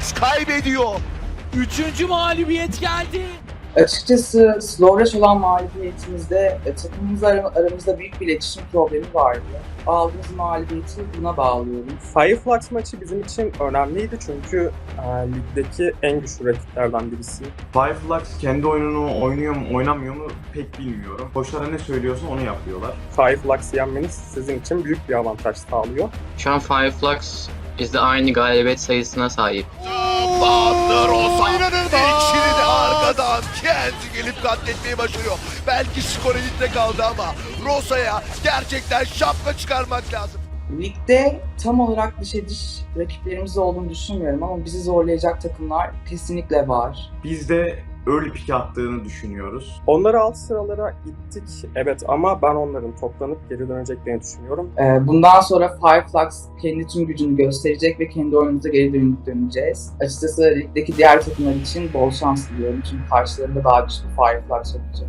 Fireflux kaybediyor. Üçüncü mağlubiyet geldi. Açıkçası Slow Rush olan mağlubiyetimizde e, takımımız ara- aramızda büyük bir iletişim problemi vardı. Aldığımız mağlubiyeti buna bağlıyorum. Fireflux maçı bizim için önemliydi çünkü e, ligdeki en güçlü rakiplerden birisi. Fireflux kendi oyununu oynuyor mu oynamıyor mu pek bilmiyorum. Koçlara ne söylüyorsa onu yapıyorlar. Fireflux yenmeniz sizin için büyük bir avantaj sağlıyor. Şu an Fireflux bizde aynı galibiyet sayısına sahip. Bandı Rosa. İkisini de arkadan kendi gelip katletmeyi başarıyor. Belki skor elinde kaldı ama Rosa'ya gerçekten şapka çıkarmak lazım. Ligde tam olarak dişe diş rakiplerimiz olduğunu düşünmüyorum ama bizi zorlayacak takımlar kesinlikle var. Biz de early pick attığını düşünüyoruz. Onları alt sıralara ittik evet ama ben onların toplanıp geri döneceklerini düşünüyorum. Ee, Bundan sonra Fireflux kendi tüm gücünü gösterecek ve kendi oyunumuza geri dönüp döneceğiz. Açıkçası ligdeki diğer takımlar için bol şans diliyorum çünkü karşılarında daha güçlü Fireflux olacak.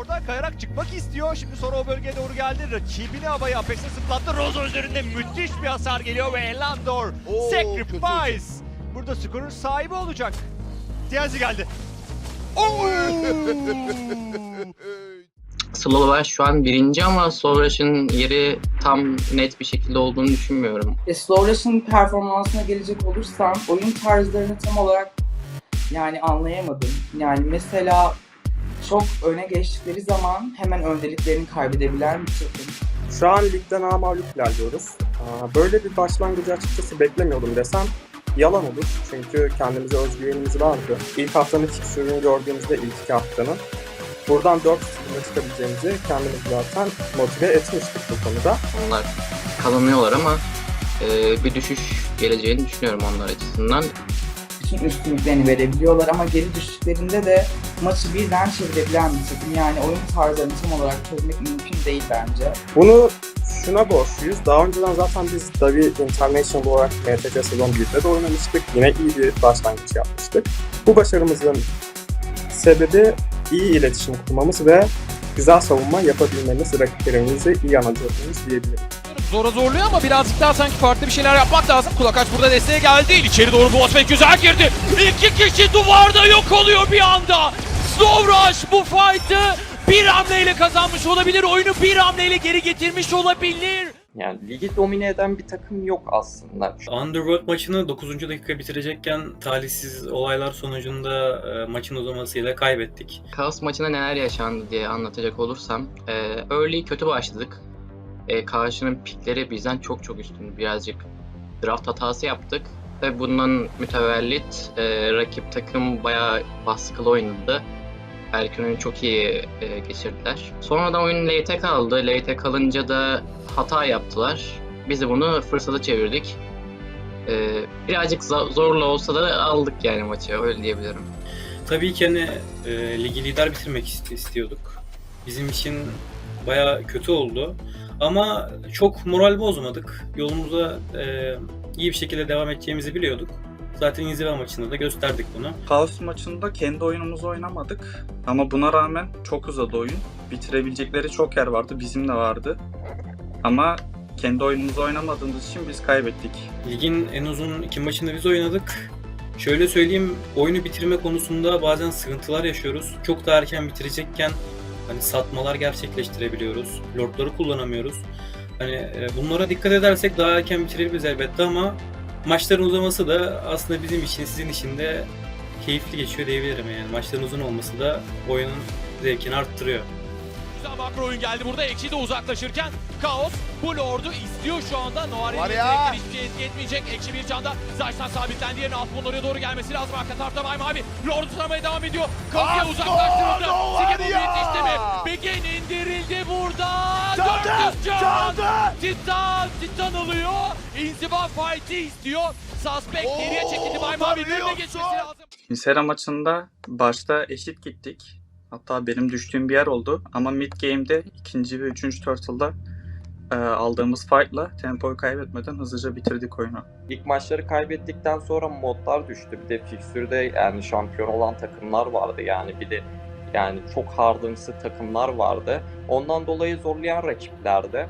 Oradan kayarak çıkmak istiyor. Şimdi sonra o bölgeye doğru geldi. Rakibini havaya Apex'e zıplattı. Rosa üzerinde müthiş bir hasar geliyor ve Elandor Oo, Sacrifice. Burada skorun sahibi olacak. Diazi geldi. Slova şu an birinci ama Sovrash'ın yeri tam net bir şekilde olduğunu düşünmüyorum. E, Slow Rush'ın performansına gelecek olursam oyun tarzlarını tam olarak yani anlayamadım. Yani mesela çok öne geçtikleri zaman hemen öndeliklerini kaybedebilen bir takım. Şu an ligden A mağlup ilerliyoruz. Böyle bir başlangıcı açıkçası beklemiyordum desem yalan olur. Çünkü kendimize özgüvenimiz vardı. İlk haftanın fiksürünü gördüğümüzde ilk iki haftanın buradan 4 sıfırla çıkabileceğimizi kendimiz zaten motive etmiştik bu konuda. Onlar kazanıyorlar ama e, bir düşüş geleceğini düşünüyorum onlar açısından. Bütün üstünlüklerini verebiliyorlar ama geri düştüklerinde de maçı birden çevirebilen bir takım. Yani oyun tarzlarını tam olarak çözmek mümkün değil bence. Bunu şuna borçluyuz. Daha önceden zaten biz Davi International olarak MTC sezon 1'de de oynamıştık. Yine iyi bir başlangıç yapmıştık. Bu başarımızın sebebi iyi iletişim kurmamız ve güzel savunma yapabilmemiz, rakiplerimizi iyi anlayabilmemiz diyebilirim. Zora zorluyor ama birazcık daha sanki farklı bir şeyler yapmak lazım. Kulak aç burada desteğe geldi. İçeri doğru Boğazbek güzel girdi. İki kişi duvarda yok oluyor bir anda. Rush bu fight'ı bir hamleyle kazanmış olabilir. Oyunu bir hamleyle geri getirmiş olabilir. Yani ligi domine eden bir takım yok aslında. Underworld maçını 9. dakika bitirecekken talihsiz olaylar sonucunda e, maçın uzamasıyla kaybettik. Kaos maçında neler yaşandı diye anlatacak olursam, e, early kötü başladık. E, karşının pikleri bizden çok çok üstündü. Birazcık draft hatası yaptık ve bundan mütevellit e, rakip takım bayağı baskılı oynadı. Erkün'ü çok iyi e, geçirdiler. Sonradan oyun late'e kaldı. Late'e kalınca da hata yaptılar. Biz de bunu fırsata çevirdik. E, birazcık zorla olsa da aldık yani maçı öyle diyebilirim. Tabii ki hani e, ligi lider bitirmek ist- istiyorduk. Bizim için bayağı kötü oldu. Ama çok moral bozmadık. Yolumuza e, iyi bir şekilde devam edeceğimizi biliyorduk. Zaten inziva maçında da gösterdik bunu. Kaos maçında kendi oyunumuzu oynamadık. Ama buna rağmen çok uzadı oyun. Bitirebilecekleri çok yer vardı. Bizim de vardı. Ama kendi oyunumuzu oynamadığımız için biz kaybettik. Ligin en uzun iki maçında biz oynadık. Şöyle söyleyeyim, oyunu bitirme konusunda bazen sıkıntılar yaşıyoruz. Çok da erken bitirecekken hani satmalar gerçekleştirebiliyoruz. Lordları kullanamıyoruz. Hani e, bunlara dikkat edersek daha erken bitirebiliriz elbette ama maçların uzaması da aslında bizim için, sizin için de keyifli geçiyor diyebilirim yani. Maçların uzun olması da oyunun zevkini arttırıyor. Güzel makro oyun geldi burada. Ekşi de uzaklaşırken Kaos bu Lord'u istiyor şu anda. Noir'in hiçbir şey etki etmeyecek. Ekşi bir canda. Zayt'tan sabitlendi yerine Asmon oraya doğru gelmesi lazım. Arka tarafta May Mavi. Lord'u tutamaya devam ediyor. Kaos'a uzaklaştırıldı. Ya. yetişti mi? Begin indirildi burada. Çaldı, 400 can. çaldı. Titan, Titan alıyor. İnziva fight'i istiyor. Suspect Oo, geriye çekildi. May Mavi'nin önüne geçmesi lazım. Misera maçında başta eşit gittik. Hatta benim düştüğüm bir yer oldu. Ama mid game'de ikinci ve üçüncü turtle'da e, aldığımız fight'la tempoyu kaybetmeden hızlıca bitirdik oyunu. İlk maçları kaybettikten sonra modlar düştü. Bir de fikstürde yani şampiyon olan takımlar vardı. Yani bir de yani çok hardımsı takımlar vardı. Ondan dolayı zorlayan rakiplerdi.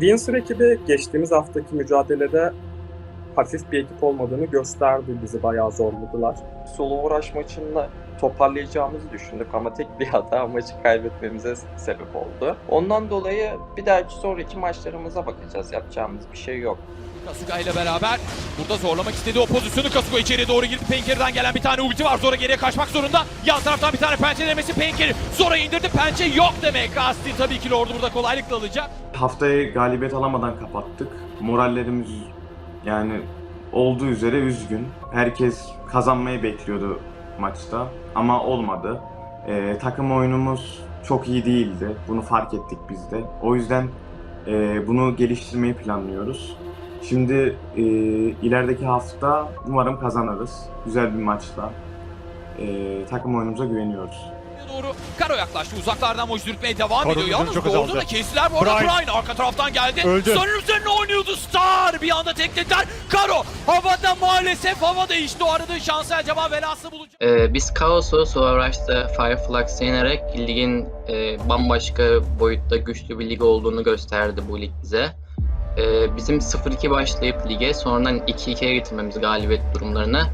Vince ekibi geçtiğimiz haftaki mücadelede hafif bir ekip olmadığını gösterdi. Bizi bayağı zorladılar. Solo Rush maçında toparlayacağımızı düşündük ama tek bir hata maçı kaybetmemize sebep oldu. Ondan dolayı bir dahaki sonraki maçlarımıza bakacağız. Yapacağımız bir şey yok. Kasuga ile beraber burada zorlamak istedi o pozisyonu. Kasuga içeriye doğru girdi. Penker'den gelen bir tane ulti var. Zora geriye kaçmak zorunda. Yan taraftan bir tane pençe denemesi Penker'i Zora indirdi. Pençe yok demek. Asti tabii ki Lord'u burada kolaylıkla alacak. Haftayı galibiyet alamadan kapattık. Morallerimiz yani olduğu üzere üzgün. Herkes kazanmayı bekliyordu maçta ama olmadı. Ee, takım oyunumuz çok iyi değildi. Bunu fark ettik biz de. O yüzden e, bunu geliştirmeyi planlıyoruz. Şimdi e, ilerideki hafta umarım kazanırız. Güzel bir maçla. E, takım oyunumuza güveniyoruz. Doğru Karo yaklaştı. Uzaklardan Moj yürütmeye devam Karo'nun ediyor. Yalnız çok azaldı. da kestiler. Bu arada Brian. Brian arka taraftan geldi. Öldü. Star'ın üzerine oynuyordu Star. Bir anda teklediler. Karo havada maalesef havada işte o aradığı şansı acaba belası bulacak. Ee, biz Kaos'u Sovaraş'ta Fireflux yenerek ligin e, bambaşka boyutta güçlü bir lig olduğunu gösterdi bu lig bize. Ee, bizim 0-2 başlayıp lige sonradan 2-2'ye getirmemiz galibiyet durumlarını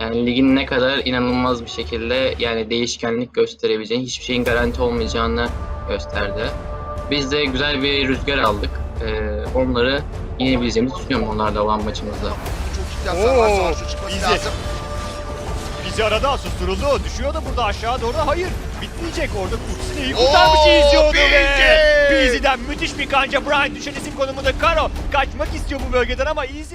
yani ligin ne kadar inanılmaz bir şekilde yani değişkenlik gösterebileceğini, hiçbir şeyin garanti olmayacağını gösterdi. Biz de güzel bir rüzgar aldık. Ee, onları yenebileceğimizi düşünüyorum onlarla olan maçımızda. Çok var. Oo, Savaşçı çıkması bizi. lazım. Bizi arada susturuldu. Düşüyor da burada aşağı doğru. Hayır. Bitmeyecek. Orada Kurtsine'yi kurtarmış Easy onu ve Bizi! Easy'den müthiş bir kanca. Brian düşen isim konumunda Karo. Kaçmak istiyor bu bölgeden ama Easy